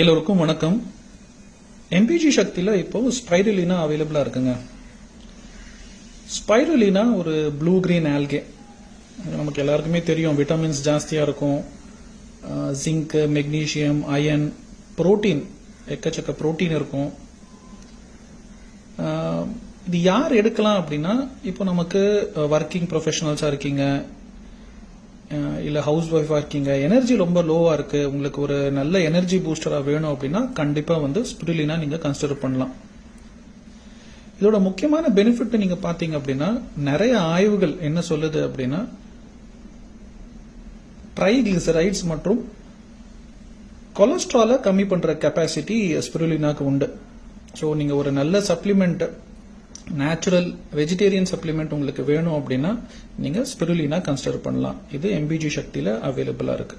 எல்லோருக்கும் வணக்கம். எம்பிஜி சக்தியில் இப்போ ஸ்பைரலினா அவைலபிளாக இருக்குங்க. ஸ்பைரலினா ஒரு ப்ளூ கிரீன் ஆல்கே நமக்கு எல்லாருக்குமே தெரியும் விட்டமின்ஸ் ஜாஸ்தியாக இருக்கும். ஜிங்க் மெக்னீஷியம் அயன் புரோட்டீன் எக்கச்சக்க புரோட்டீன் இருக்கும். இது யார் எடுக்கலாம் அப்படின்னா இப்போ நமக்கு ஒர்க்கிங் ப்ரொஃபஷனல்ஸாக இருக்கீங்க. இல்லை ஹவுஸ் ஒய்ஃபா இருக்கீங்க எனர்ஜி ரொம்ப லோவா இருக்கு. உங்களுக்கு ஒரு நல்ல எனர்ஜி பூஸ்டரா வேணும் அப்படின்னா கண்டிப்பா வந்து ஸ்பிருலினா நீங்க கன்சிடர் பண்ணலாம். இதோட முக்கியமான பெனிஃபிட் நீங்க பாத்தீங்க அப்படின்னா நிறைய ஆய்வுகள் என்ன சொல்லுது அப்படின்னா ட்ரைகிளிசரைட்ஸ் மற்றும் கொலஸ்ட்ராலை கம்மி பண்ற கெப்பாசிட்டி ஸ்பிருலினாக்கு உண்டு. ஸோ நீங்க ஒரு நல்ல சப்ளிமெண்ட் நேச்சுரல் வெஜிடேரியன் சப்ளிமெண்ட் உங்களுக்கு வேணும் அப்படின்னா நீங்க ஸ்பிருலினா கன்சிடர் பண்ணலாம். இது எம்பிஜி சக்தியில அவைலபிளா இருக்கு.